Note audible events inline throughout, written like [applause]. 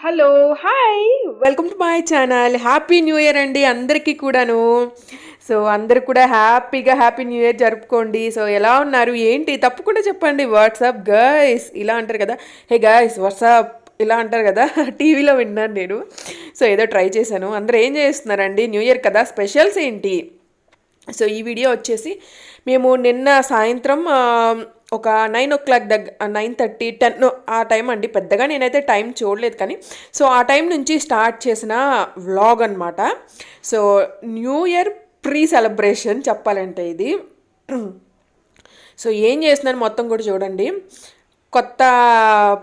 Hello hi. Welcome to my channel. Happy new year అండి అందరికీ కూడాను. సో అందరు కూడా హ్యాపీగా హ్యాపీ న్యూ ఇయర్ జరుపుకోండి. సో ఎలా ఉన్నారు? ఏంటి? తప్పకుండా చెప్పండి. వాట్సాప్ గైస్ ఇలా అంటారు కదా. హే గైస్ వాట్సాప్ ఇలా అంటారు కదా. [laughs] టీవీలో విన్నాను నేను. సో ఏదో ట్రై చేశాను. అందరూ ఏం చేస్తున్నారండి? న్యూ ఇయర్ కదా స్పెషల్స్ ఏంటి? సో ఈ వీడియో వచ్చేసి మేము నిన్న సాయంత్రం ఒక నైన్ ఓ క్లాక్ దగ్గర నైన్ థర్టీ టెన్ ఆ టైం అండి. పెద్దగా నేనైతే టైం చూడలేదు కానీ సో ఆ టైం నుంచి స్టార్ట్ చేసిన వ్లాగ్ అనమాట so new year pre celebration చెప్పాలంటే ఇది. [clears throat] సో ఏం చేస్తున్నాను మొత్తం కూడా చూడండి. కొత్త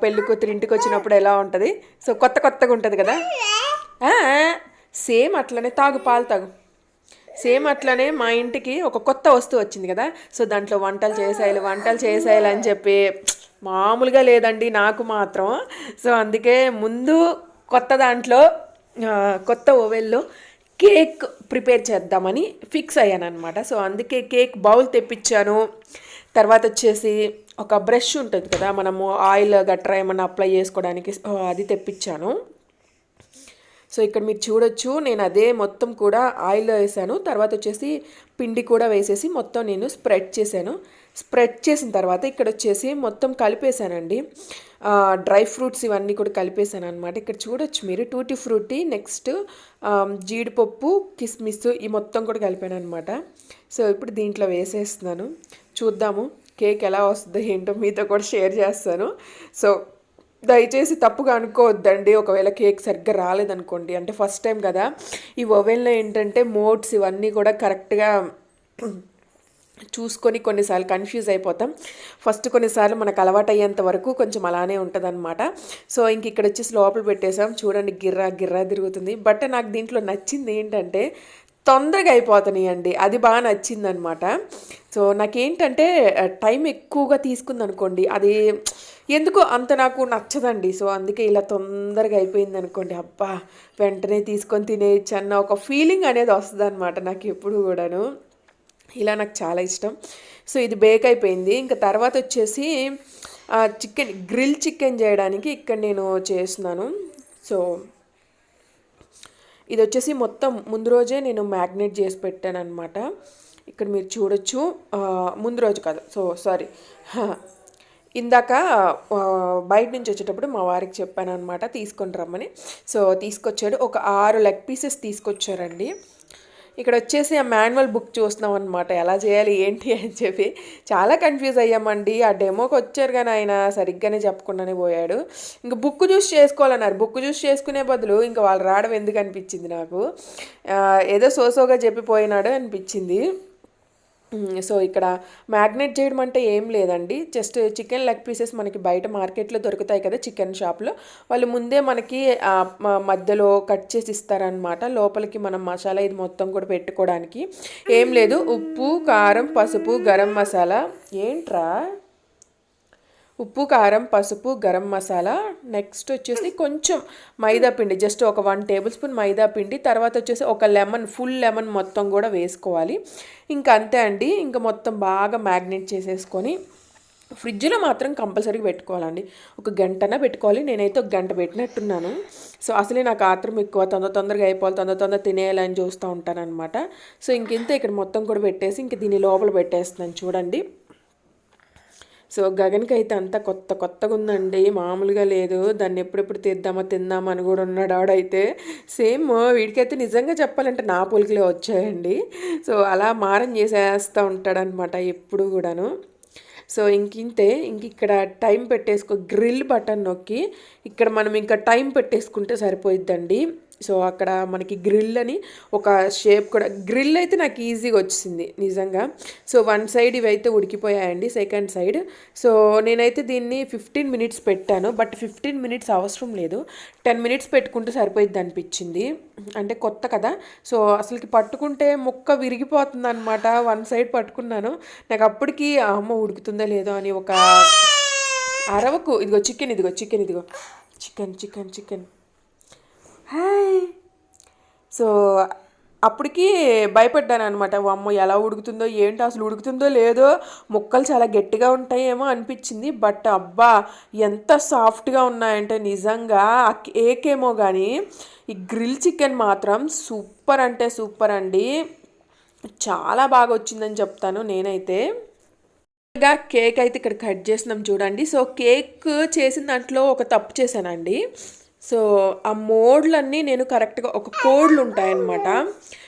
పెళ్ళికూతురు ఇంటికి వచ్చినప్పుడు ఎలా ఉంటుంది? సో కొత్త కొత్తగా ఉంటుంది కదా? సేమ్ అట్లనే తాగు పాలు తాగు. సేమ్ అట్లనే మా ఇంటికి ఒక కొత్త వస్తువు వచ్చింది కదా. సో దాంట్లో వంటలు చేసేయాలి వంటలు చేసేయాలి అని చెప్పి మామూలుగా లేదండి నాకు మాత్రం. సో అందుకే ముందు కొత్త దాంట్లో కొత్త ఓవెల్లో కేక్ ప్రిపేర్ చేద్దామని ఫిక్స్ అయ్యాను అనమాట సో అందుకే కేక్ బౌల్ తెప్పించాను. తర్వాత వచ్చేసి ఒక బ్రష్ ఉంటుంది కదా మనము ఆయిల్ గట్రా ఏమన్నా అప్లై చేసుకోవడానికి సో అది తెప్పించాను. సో ఇక్కడ మీరు చూడొచ్చు నేను అదే మొత్తం కూడా ఆయిల్లో వేసాను. తర్వాత వచ్చేసి పిండి కూడా వేసేసి మొత్తం నేను స్ప్రెడ్ చేశాను. స్ప్రెడ్ చేసిన తర్వాత ఇక్కడ వచ్చేసి మొత్తం కలిపేశానండి. డ్రై ఫ్రూట్స్ ఇవన్నీ కూడా కలిపేశాను అనమాట ఇక్కడ చూడొచ్చు మీరు టూటీ ఫ్రూటీ నెక్స్ట్ జీడిపప్పు కిస్మిస్ ఈ మొత్తం కూడా కలిపాను అనమాట సో ఇప్పుడు దీంట్లో వేసేస్తున్నాను. చూద్దాము కేక్ ఎలా వస్తుందో ఏంటో మీతో కూడా షేర్ చేస్తాను. సో దయచేసి తప్పుగా అనుకోవద్దండి. ఒకవేళ కేక్ సరిగ్గా రాలేదనుకోండి. అంటే ఫస్ట్ టైం కదా. ఈ ఓవెన్లో ఏంటంటే మోడ్స్ ఇవన్నీ కూడా కరెక్ట్గా చూసుకొని కొన్నిసార్లు కన్ఫ్యూజ్ అయిపోతాం. ఫస్ట్ కొన్నిసార్లు మనకు అలవాటు అయ్యేంత వరకు కొంచెం అలానే ఉంటుందన్నమాట. సో ఇంక ఇక్కడ వచ్చేసి లోపల పెట్టేసాం. చూడండి గిర్రా గిర్రా తిరుగుతుంది. బట్ నాకు దీంట్లో నచ్చింది ఏంటంటే తొందరగా అయిపోతున్నాయి అండి అది బాగా నచ్చిందనమాట. సో నాకేంటంటే టైం ఎక్కువగా తీసుకుందనుకోండి అది ఎందుకో అంత నాకు నచ్చదండి. సో అందుకే ఇలా తొందరగా అయిపోయింది అనుకోండి అబ్బా వెంటనే తీసుకొని తినేయచ్చు అన్న ఒక ఫీలింగ్ అనేది వస్తుంది అనమాట నాకు ఎప్పుడు కూడాను. ఇలా నాకు చాలా ఇష్టం. సో ఇది బేక్ అయిపోయింది. ఇంకా తర్వాత వచ్చేసి చికెన్ గ్రిల్ చికెన్ చేయడానికి ఇక్కడ నేను చేస్తున్నాను. సో ఇది వచ్చేసి మొత్తం ముందు రోజే నేను మ్యాగ్నేట్ చేసి పెట్టాను అనమాట ఇక్కడ మీరు చూడొచ్చు. ముందు రోజు కాదు. So sorry. [laughs] ఇందాక బయట నుంచి వచ్చేటప్పుడు మా వారికి చెప్పాను అనమాట తీసుకొని రమ్మని. సో తీసుకొచ్చాడు. ఒక ఆరు లెగ్ పీసెస్ తీసుకొచ్చారండి. ఇక్కడ వచ్చేసి ఆ మాన్యువల్ బుక్ చూస్తున్నాం అనమాట ఎలా చేయాలి ఏంటి అని చెప్పి. చాలా కన్ఫ్యూజ్ అయ్యామండి. ఆ డెమోకి వచ్చారు కానీ ఆయన సరిగ్గానే చెప్పకుండానే పోయాడు. ఇంక బుక్ చూస్ చేసుకోవాలన్నారు. బుక్ చూస్ చేసుకునే బదులు ఇంకా వాళ్ళు రావడం ఎందుకు అనిపించింది నాకు? ఏదో సోసోగా చెప్పిపోయినాడు అనిపించింది. సో ఇక్కడ మ్యాగ్నెట్ చేయడం అంటే ఏం లేదండి. జస్ట్ చికెన్ లెగ్ పీసెస్ మనకి బయట మార్కెట్లో దొరుకుతాయి కదా చికెన్ షాప్లో. వాళ్ళు ముందే మనకి మధ్యలో కట్ చేసి ఇస్తారనమాట లోపలికి మనం మసాలా ఇది మొత్తం కూడా పెట్టుకోవడానికి. ఏం లేదు. ఉప్పు కారం పసుపు గరం మసాలా. ఏంట్రా? ఉప్పు కారం పసుపు గరం మసాలా. నెక్స్ట్ వచ్చేసి కొంచెం మైదా పిండి. జస్ట్ ఒక వన్ టేబుల్ స్పూన్ మైదా పిండి. తర్వాత వచ్చేసి ఒక లెమన్ ఫుల్ లెమన్ మొత్తం కూడా వేసుకోవాలి. ఇంకా అంతే అండి. ఇంకా మొత్తం బాగా మ్యాగ్నేట్ చేసేసుకొని ఫ్రిడ్జ్లో మాత్రం కంపల్సరీగా పెట్టుకోవాలండి. ఒక గంటన పెట్టుకోవాలి. నేనైతే ఒక గంట పెట్టినట్టున్నాను. సో అసలే నాకు ఆత్రం ఎక్కువ. తొందర తొందరగా అయిపోవాలి. తొందర తొందర తినేయాలని చూస్తూ ఉంటానన్నమాట. సో ఇంకింత ఇక్కడ మొత్తం కూడా పెట్టేసి ఇంక దీని లోపల పెట్టేస్తున్నాను చూడండి. సో గగన్కి అయితే అంతా కొత్త కొత్తగా ఉందండి. మామూలుగా లేదు. దాన్ని ఎప్పుడెప్పుడు తీద్దామా తిందామా అని కూడా ఉన్నాడు ఆడైతే. సేమ్ వీడికైతే నిజంగా చెప్పాలంటే నా పోలికలే వచ్చాయండి. సో అలా మారం చేసేస్తూ ఉంటాడనమాట ఎప్పుడు కూడాను. సో ఇంకింతే ఇంక ఇక్కడ టైం పెట్టేసుకో గ్రిల్ బటన్ నొక్కి ఇక్కడ మనం ఇంకా టైం పెట్టేసుకుంటే సరిపోయిద్దండి. సో అక్కడ మనకి గ్రిల్ అని ఒక షేప్ కూడా గ్రిల్ అయితే నాకు ఈజీగా వచ్చింది నిజంగా. సో వన్ సైడ్ ఇవైతే ఉడికిపోయాయండి సెకండ్ సైడ్. సో నేనైతే దీన్ని ఫిఫ్టీన్ మినిట్స్ పెట్టాను బట్ ఫిఫ్టీన్ మినిట్స్ అవసరం లేదు. టెన్ మినిట్స్ పెట్టుకుంటే సరిపోయిద్ది అనిపించింది. అంటే కొత్త కదా సో అసలుకి పట్టుకుంటే ముక్క విరిగిపోతుంది అనమాట వన్ సైడ్ పట్టుకున్నాను. నాకు అప్పటికి అమ్మ ఉడుకుతుందో లేదో అని ఒక అరవకు ఇదిగో చికెన్ ఇదిగో చికెన్ ఇదిగో. Chicken chicken chicken. Hi. So అప్పటికి భయపడ్డాను అనమాట అమ్మ ఎలా ఉడుకుతుందో ఏంటి అసలు ఉడుకుతుందో లేదో. ముక్కలు చాలా గట్టిగా ఉంటాయేమో అనిపించింది. బట్ అబ్బా ఎంత సాఫ్ట్గా ఉన్నాయంటే నిజంగా ఆ కేక్ ఏమో కానీ ఈ గ్రిల్ చికెన్ మాత్రం సూపర్ అంటే సూపర్ అండి. చాలా బాగా వచ్చిందని చెప్తాను నేనైతే. గా కేక్ అయితే ఇక్కడ కట్ చేసినాం చూడండి. సో కేక్ చేసిన దాంట్లో ఒక తప్పు చేశానండి. సో ఆ మోడ్లన్నీ నేను కరెక్ట్గా ఒక కోడ్లు ఉంటాయన్నమాట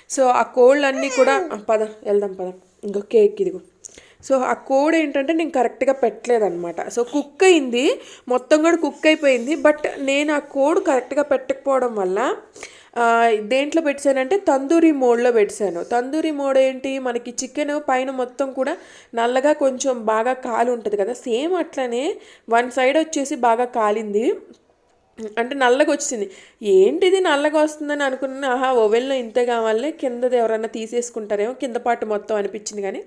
సో ఆ కోడ్లన్నీ కూడా పద వెళ్దాం పద. ఇంకో కేక్ ఇదిగో. సో ఆ కోడ్ ఏంటంటే నేను కరెక్ట్గా పెట్టలేదనమాట సో కుక్ అయింది. మొత్తం కూడా కుక్ అయిపోయింది. బట్ నేను ఆ కోడ్ కరెక్ట్గా పెట్టకపోవడం వల్ల దేంట్లో పెట్టానంటే తందూరి మోడ్లో పెట్టాను. తందూరి మోడ్ ఏంటి? మనకి చికెన్ పైన మొత్తం కూడా నల్లగా కొంచెం బాగా కాలి ఉంటుంది కదా. సేమ్ అట్లనే వన్ సైడ్ వచ్చేసి బాగా కాలింది. అంటే నల్లగా వచ్చింది ఏంటిది నల్లగా వస్తుందని అనుకున్నా ఆహా ఓవెన్లో ఇంతే కావాలి కిందది ఎవరన్నా తీసేసుకుంటారేమో కింద పాటు మొత్తం అనిపించింది కానీ.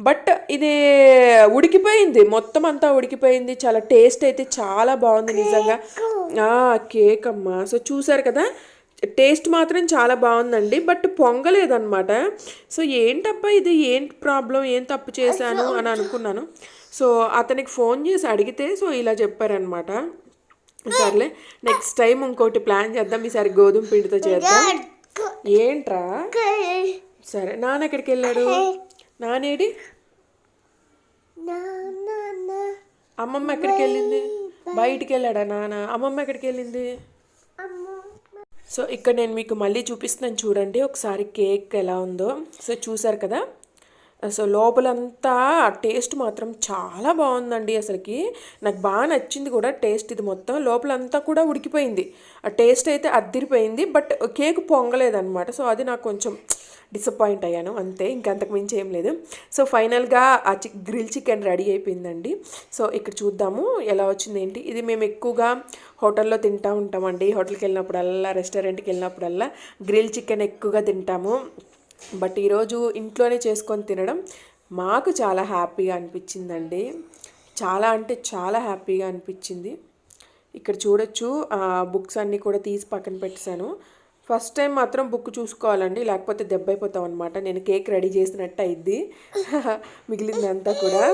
బట్ ఇది ఉడికిపోయింది. మొత్తం అంతా ఉడికిపోయింది. చాలా టేస్ట్ అయితే చాలా బాగుంది నిజంగా. ఆ, కేక్ అమ్మా సో చూసారు కదా? టేస్ట్ మాత్రం చాలా బాగుందండి. బట్ పొంగలేదన్నమాట. సో ఏంటబ్బా ఇది? ఏంటి ప్రాబ్లం? ఏం తప్పు చేశాను అని అనుకున్నాను. సో అతనికి ఫోన్ చేసి అడిగితే సో ఇలా చెప్పారనమాట సర్లే నెక్స్ట్ టైం ఇంకోటి ప్లాన్ చేద్దాం ఈసారి గోధుమ పిండితో చేద్దాం. ఏంట్రా? సరే నాన్న ఎక్కడికి వెళ్ళాడు? నానేడి అమ్మమ్మ ఎక్కడికి వెళ్ళింది? బయటికి వెళ్ళాడా నాన్న? అమ్మమ్మ ఎక్కడికి వెళ్ళింది? సో ఇక్కడ నేను మీకు మళ్ళీ చూపిస్తున్నాను చూడండి. ఒకసారి కేక్ ఎలా ఉందో. సో చూసారు కదా? సో లోపలంతా టేస్ట్ మాత్రం చాలా బాగుందండి అసలుకి. నాకు బాగా నచ్చింది కూడా టేస్ట్ ఇది మొత్తం. లోపలంతా కూడా ఉడికిపోయింది. ఆ టేస్ట్ అయితే అద్దిరిపోయింది బట్ కేక్ పొంగలేదన్నమాట. సో అది నాకు కొంచెం డిసప్పాయింట్ అయ్యాను. అంతే ఇంకంతకు మించి ఏం లేదు. సో ఫైనల్గా ఆ చి గ్రిల్ చికెన్ రెడీ అయిపోయిందండి. సో ఇక్కడ చూద్దాము ఎలా వచ్చింది ఏంటి. ఇది మేము ఎక్కువగా హోటల్లో తింటూ ఉంటామండి. హోటల్కి వెళ్ళినప్పుడల్లా రెస్టారెంట్కి వెళ్ళినప్పుడల్లా గ్రిల్ చికెన్ ఎక్కువగా తింటాము. బట్ ఈరోజు ఇంట్లోనే చేసుకొని తినడం మాకు చాలా హ్యాపీగా అనిపించిందండి. చాలా అంటే చాలా హ్యాపీగా అనిపించింది. ఇక్కడ చూడొచ్చు బుక్స్ అన్నీ కూడా తీసి పక్కన పెట్టేశాను. ఫస్ట్ టైం మాత్రం బుక్ చూసుకోవాలండి లేకపోతే దెబ్బ అయిపోతాం అనమాట నేను కేక్ రెడీ చేసినట్టు అయింది. [laughs] మిగిలిందంతా కూడా.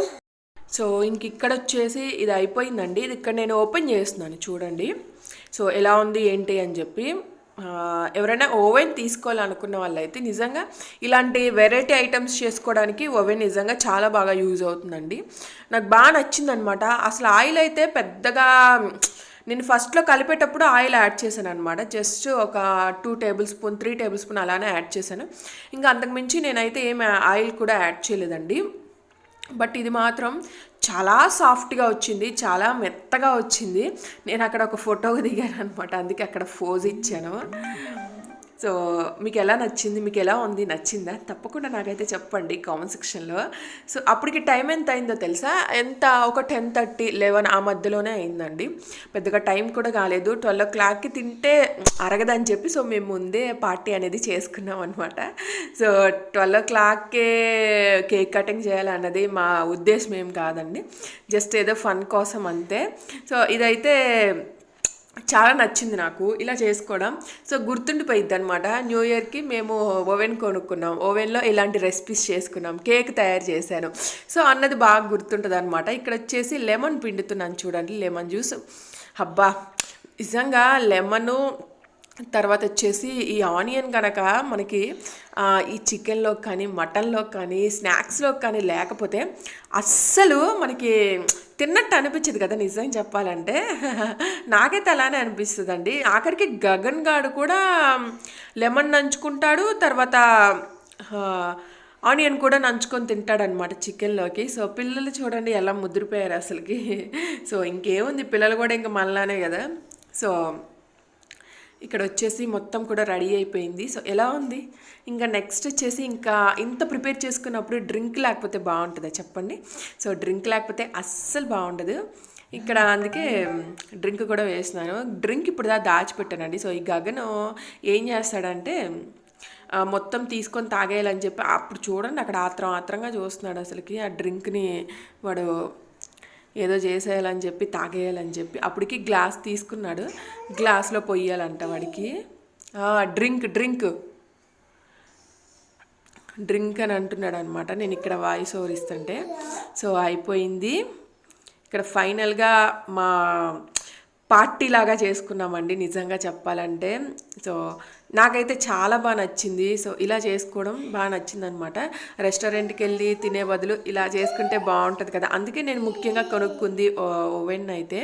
సో ఇంక ఇక్కడ వచ్చేసి ఇది అయిపోయిందండి. ఇది ఇక్కడ నేను ఓపెన్ చేస్తున్నాను చూడండి. సో ఎలా ఉంది ఏంటి అని చెప్పి. ఎవరైనా ఓవెన్ తీసుకోవాలనుకున్న వాళ్ళైతే నిజంగా ఇలాంటి వెరైటీ ఐటమ్స్ చేసుకోవడానికి ఓవెన్ నిజంగా చాలా బాగా యూజ్ అవుతుందండి. నాకు బాగా నచ్చిందనమాట అసలు ఆయిల్ అయితే పెద్దగా నేను ఫస్ట్లో కలిపేటప్పుడు ఆయిల్ యాడ్ చేశాను అనమాట జస్ట్ ఒక two tablespoon three tablespoon అలానే యాడ్ చేశాను. ఇంకా అంతకుమించి నేనైతే ఏం ఆయిల్ కూడా యాడ్ చేయలేదండి. బట్ ఇది మాత్రం చాలా సాఫ్ట్గా వచ్చింది చాలా మెత్తగా వచ్చింది. నేను అక్కడ ఒక ఫోటో దిగాను అనమాట అందుకే అక్కడ ఫోజ్ ఇచ్చాను. సో మీకు ఎలా నచ్చింది మీకు ఎలా ఉంది నచ్చిందా? తప్పకుండా నాకైతే చెప్పండి కామెంట్ సెక్షన్లో సో అప్పటికి టైం ఎంత అయిందో తెలుసా? ఎంత? ఒక టెన్ థర్టీ లెవెన్ ఆ మధ్యలోనే అయిందండి. పెద్దగా టైం కూడా కాలేదు. ట్వెల్వ్ ఓ క్లాక్కి తింటే అరగదని చెప్పి సో మేము ముందే పార్టీ అనేది చేసుకున్నాం అనమాట సో ట్వెల్వ్ ఓ క్లాక్కే కేక్ కటింగ్ చేయాలన్నది మా ఉద్దేశం ఏం కాదండి. జస్ట్ ఏదో ఫన్ కోసం అంతే. సో ఇదైతే చాలా నచ్చింది నాకు. ఇలా చేసుకోవడం. సో గుర్తుండిపోయిద్ది అనమాట న్యూ ఇయర్కి మేము ఓవెన్ కొనుక్కున్నాం. ఓవెన్లో ఇలాంటి రెసిపీస్ చేసుకున్నాం. కేక్ తయారు చేశాను. సో అన్నది బాగా గుర్తుంటుంది అనమాట ఇక్కడ వచ్చేసి లెమన్ పిండుతున్నాను చూడండి. Lemon juice. అబ్బా! నిజంగా లెమను తర్వాత వచ్చేసి ఈ ఆనియన్ కనుక మనకి ఈ చికెన్లో కానీ మటన్లో కానీ స్నాక్స్లో కానీ లేకపోతే అస్సలు మనకి తిన్నట్టు అనిపించదు కదా నిజం చెప్పాలంటే. నాకైతే అలానే అనిపిస్తుందండి. ఆఖరికి గగన్ గాడు కూడా లెమన్ నంచుకుంటాడు తర్వాత ఆనియన్ కూడా నంచుకొని తింటాడనమాట చికెన్లోకి. సో పిల్లలు చూడండి ఎలా ముద్రిపోయారు అసలుకి. సో ఇంకేముంది పిల్లలు కూడా ఇంకా మళ్ళానే కదా. సో ఇక్కడ వచ్చేసి మొత్తం కూడా రెడీ అయిపోయింది. సో ఎలా ఉంది? ఇంకా నెక్స్ట్ వచ్చేసి ఇంకా ఇంత ప్రిపేర్ చేసుకున్నప్పుడు డ్రింక్ లేకపోతే బాగుంటుందా చెప్పండి? సో డ్రింక్ లేకపోతే అస్సలు బాగుండదు. ఇక్కడ అందుకే డ్రింక్ కూడా వేస్తున్నాను. డ్రింక్ ఇప్పుడు దా దాచిపెట్టానండి. సో ఈ గగను ఏం చేస్తాడంటే మొత్తం తీసుకొని తాగేయాలని చెప్పి అప్పుడు చూడండి అక్కడ ఆత్రం ఆత్రంగా చూస్తున్నాడు అసలుకి. ఆ డ్రింక్ని వాడు ఏదో చేసేయాలని చెప్పి తాగేయాలని చెప్పి అప్పటికి గ్లాస్ తీసుకున్నాడు. గ్లాస్లో పొయ్యాలంట వాడికి. Drink drink. డ్రింక్ అని అంటున్నాడు అనమాట నేను ఇక్కడ వాయిస్ ఓవర్ ఇస్తుంటే. సో అయిపోయింది. ఇక్కడ ఫైనల్గా మా పార్టీ లాగా చేసుకున్నామండి నిజంగా చెప్పాలంటే. సో నాకైతే చాలా బాగా నచ్చింది. సో ఇలా చేసుకోవడం బాగా నచ్చింది అనమాట రెస్టారెంట్కి వెళ్ళి తినే బదులు ఇలా చేసుకుంటే బాగుంటుంది కదా. అందుకే నేను ముఖ్యంగా కొనుక్కుంది ఓవెన్ అయితే.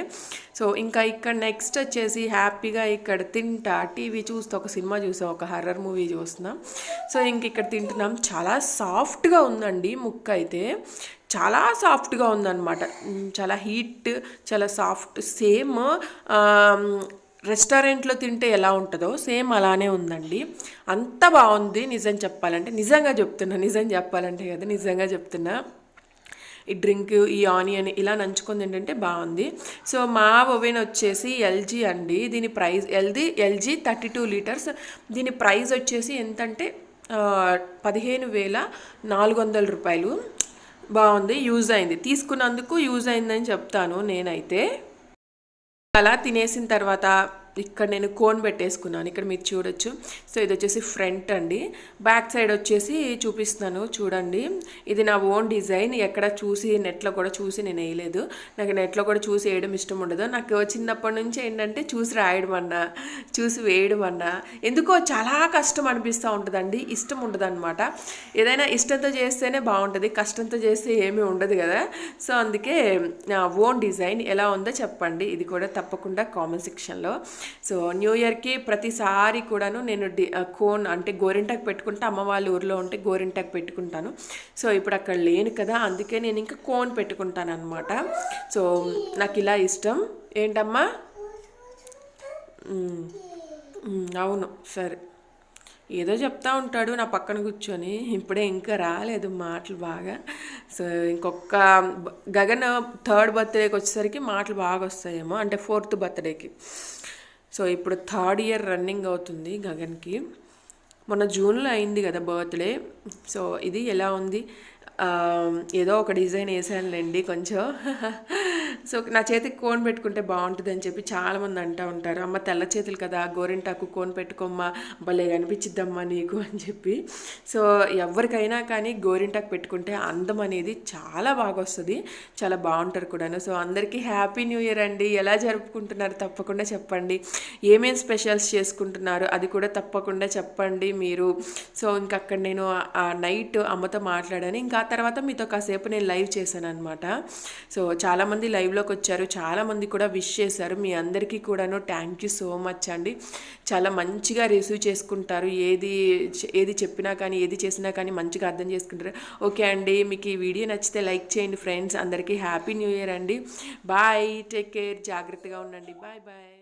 సో ఇంకా ఇక్కడ నెక్స్ట్ వచ్చేసి హ్యాపీగా ఇక్కడ తింటా టీవీ చూస్తూ ఒక సినిమా చూసా ఒక హర్రర్ మూవీ చూస్తున్నాం. సో ఇంక ఇక్కడ తింటున్నాం. చాలా సాఫ్ట్గా ఉందండి ముక్క అయితే చాలా సాఫ్ట్గా ఉందన్నమాట. చాలా హీట్ చాలా సాఫ్ట్ సేమ్ రెస్టారెంట్లో తింటే ఎలా ఉంటుందో సేమ్ అలానే ఉందండి. అంత బాగుంది నిజం చెప్పాలంటే. నిజంగా చెప్తున్నా నిజం చెప్పాలంటే కదా నిజంగా చెప్తున్నా. ఈ డ్రింక్ ఈ ఆనియన్ ఇలా నంచుకుంది ఏంటంటే బాగుంది. సో మా ఓవెన్ వచ్చేసి ఎల్జీ అండి. దీని price LG LG thirty two litres. దీని ప్రైస్ వచ్చేసి ఎంతంటే పదిహేను వేల నాలుగు వందల రూపాయలు. బాగుంది యూజ్ అయింది. తీసుకున్నందుకు యూజ్ అయిందని చెప్తాను నేనైతే. అలా తినేసిన తర్వాత ఇక్కడ నేను కోన్ పెట్టేసుకున్నాను. ఇక్కడ మీరు చూడొచ్చు. సో ఇది వచ్చేసి ఫ్రంట్ అండి. బ్యాక్ సైడ్ వచ్చేసి చూపిస్తున్నాను. చూడండి. ఇది నా ఓన్ డిజైన్ ఎక్కడ చూసి నెట్లో కూడా చూసి నేను వేయలేదు. నాకు నెట్లో కూడా చూసి వేయడం ఇష్టం ఉండదు. నాకు చిన్నప్పటి నుంచి ఏంటంటే చూసి రాయడం అన్నా చూసి వేయడం అన్నా ఎందుకో చాలా కష్టం అనిపిస్తూ ఉంటుందండి. ఇష్టం ఉండదు అనమాట ఏదైనా ఇష్టంతో చేస్తేనే బాగుంటుంది. కష్టంతో చేస్తే ఏమీ ఉండదు కదా. సో అందుకే నా ఓన్ డిజైన్ ఎలా ఉందో చెప్పండి. ఇది కూడా తప్పకుండా కామెంట్ సెక్షన్లో సో న్యూ ఇయర్కి ప్రతిసారి కూడాను నేను డి కోన్ అంటే గోరింటాకు పెట్టుకుంటే. అమ్మ వాళ్ళ ఊర్లో ఉంటే గోరింటాకు పెట్టుకుంటాను. సో ఇప్పుడు అక్కడ లేను కదా అందుకే నేను ఇంకా కోన్ పెట్టుకుంటాను అనమాట సో నాకు ఇలా ఇష్టం. ఏంటమ్మా? అవును సరే. ఏదో చెప్తా ఉంటాడు నా పక్కన కూర్చొని. ఇప్పుడే ఇంకా రాలేదు మాటలు బాగా. సో ఇంకొక గగన్ థర్డ్ బర్త్డేకి వచ్చేసరికి మాటలు బాగా వస్తాయేమో అంటే ఫోర్త్ బర్త్డేకి. సో ఇప్పుడు థర్డ్ ఇయర్ రన్నింగ్ అవుతుంది గగన్కి. మొన్న జూన్లో అయింది కదా బర్త్డే. సో ఇది ఎలా ఉంది? ఏదో ఒక డిజైన్ వేసానులేండి కొంచెం. [laughs] సో నా చేతికి కోన్ పెట్టుకుంటే బాగుంటుంది అని చెప్పి చాలామంది అంటూ ఉంటారు. అమ్మ తెల్ల చేతులు కదా గోరింటాకు కోన్ పెట్టుకోమ్మా భలే కనిపించిద్దమ్మా నీకు అని చెప్పి. సో ఎవరికైనా కానీ గోరింటాకు పెట్టుకుంటే అందం అనేది చాలా బాగా వస్తుంది చాలా బాగుంటారు కూడాను. సో అందరికీ హ్యాపీ న్యూ ఇయర్ అండి. ఎలా జరుపుకుంటున్నారు తప్పకుండా చెప్పండి. ఏమేం స్పెషల్స్ చేసుకుంటున్నారు అది కూడా తప్పకుండా చెప్పండి మీరు. సో ఇంక అక్కడ నేను ఆ నైట్ అమ్మతో మాట్లాడాను. ఇంకా ఆ తర్వాత మీతో కాసేపు నేను లైవ్ చేశాను అనమాట సో చాలామంది లైవ్ లైవ్లోకి వచ్చారు. చాలామంది కూడా విష్ చేశారు. మీ అందరికీ కూడాను థ్యాంక్ యూ సో మచ్ అండి. చాలా మంచిగా రిసీవ్ చేసుకుంటారు. ఏది ఏది చెప్పినా కానీ ఏది చేసినా కానీ మంచిగా అర్థం చేసుకుంటారు. ఓకే అండి. మీకు ఈ వీడియో నచ్చితే లైక్ చేయండి ఫ్రెండ్స్. అందరికీ హ్యాపీ న్యూ ఇయర్ అండి. బాయ్. Take care. జాగ్రత్తగా ఉండండి. Bye bye.